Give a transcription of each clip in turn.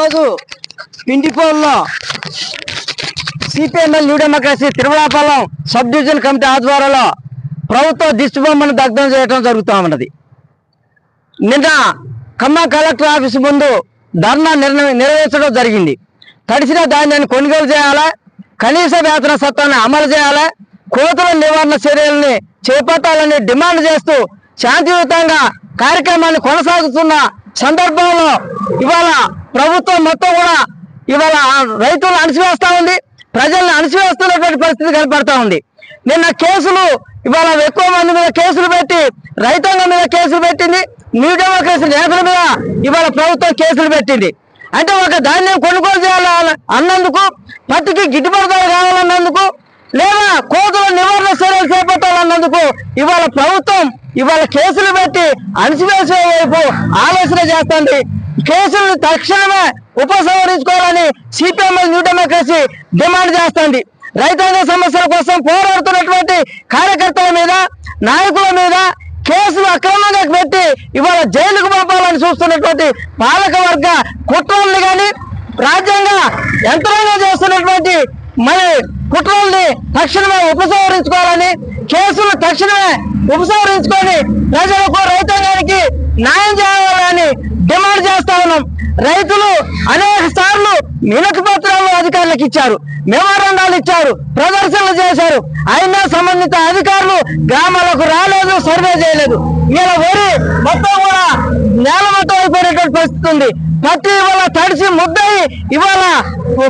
ఈరోజు పిండిపోల్లో CPML new democracy Tirumalapalem sub division committee ఆధ్వర్యంలో ప్రభుత్వ దిష్టిబొమ్మను దగ్ధం చేయడం జరుగుతూ ఉన్నది. నిన్న ఖమ్మం కలెక్టర్ ఆఫీస్ ముందు ధర్నా నిర్ణ- నిర్వహించడం జరిగింది. తడిసిన ధాన్యాన్ని కొనుగోలు చేయాలా? కనీస వేతన సత్తాన్ని అమలు చేయాలా? కోతల నివారణ చర్యల్ని చేపట్టాలని డిమాండ్ చేస్తూ శాంతియుతంగా కార్యక్రమాన్ని కొనసాగుతున్న సందర్భంలో ఇవాళ ప్రభుత్వం మొత్తం కూడా ఇవాళ రైతులను అణిచివేస్తా ఉంది ప్రజల్ని అణిచివేస్తున్నటువంటి పరిస్థితి కనపడతా ఉంది. నిన్న కేసులు ఇవాళ ఎక్కువ మంది మీద కేసులు పెట్టి రైతాంగం మీద కేసులు పెట్టింది న్యూ డెమోక్రసీ నేతల మీద ఇవాళ ప్రభుత్వం కేసులు పెట్టింది. అంటే ఒక ధాన్యం కొనుగోలు చేయాలి అన్నందుకు పత్తికి గిట్టుబాటు కావాలన్నందుకు లేదా కోతుల నివారణ చర్యలు చేపట్టాలన్నందుకు ఇవాళ ప్రభుత్వం ఇవాళ కేసులు పెట్టి అణిచివేసే వైపు ఆలోచన చేస్తుంది. కేసులను తక్షణమే ఉపసంహరించుకోవాలని సిపిఎంఎల్ న్యూ డెమోక్రసీ డిమాండ్ చేస్తుంది. రైతాంగ సమస్యల కోసం పోరాడుతున్నటువంటి కార్యకర్తల మీద నాయకుల మీద కేసులు అక్రమంగా పెట్టి ఇవాళ జైలుకు పంపాలని చూస్తున్నటువంటి పాలక వర్గ కుట్రల్ని కానీ రాజ్యాంగ యంత్రంగా చేస్తున్నటువంటి మరి కుట్రల్ని తక్షణమే ఉపసంహరించుకోవాలని కేసులు తక్షణమే ఉపసంహరించుకొని ప్రజలకు రైతు న్యాయం చేయాలని డిమాండ్ చేస్తా ఉన్నాం రైతులు అనేక సార్లు వినతి అధికారులకు ఇచ్చారు మెమోరండాలు ఇచ్చారు ప్రదర్శనలు చేశారు. అయినా సంబంధిత అధికారులు గ్రామాలకు రాలేదు సర్వే చేయలేదు. ఇలా వరి మొత్తం కూడా నేల మొత్తం అయిపోయినటువంటి పరిస్థితి ఉంది. పత్తి ఇవాళ తడిసి ముద్దయి ఇవాళ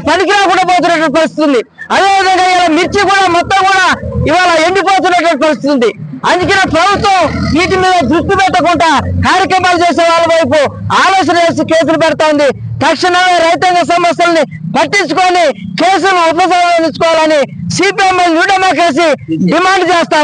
పనికి రాకుండా పోతున్నటువంటి పరిస్థితి ఉంది. అదేవిధంగా ఇలా మిర్చి కూడా మొత్తం కూడా ఇవాళ ఎండిపోతున్నటువంటి పరిస్థితి ఉంది. అందుకనే ప్రభుత్వం వీటి మీద దృష్టి పెట్టకుండా కార్యక్రమాలు చేసే వాళ్ళ వైపు ఆలోచన చేసి కేసులు పెడతా ఉంది. తక్షణమే రైతాంగ సమస్యల్ని పట్టించుకొని కేసులు ఉపసంహరించుకోవాలని సిపిఎం న్యూ డెమోక్రసీ డిమాండ్ చేస్తా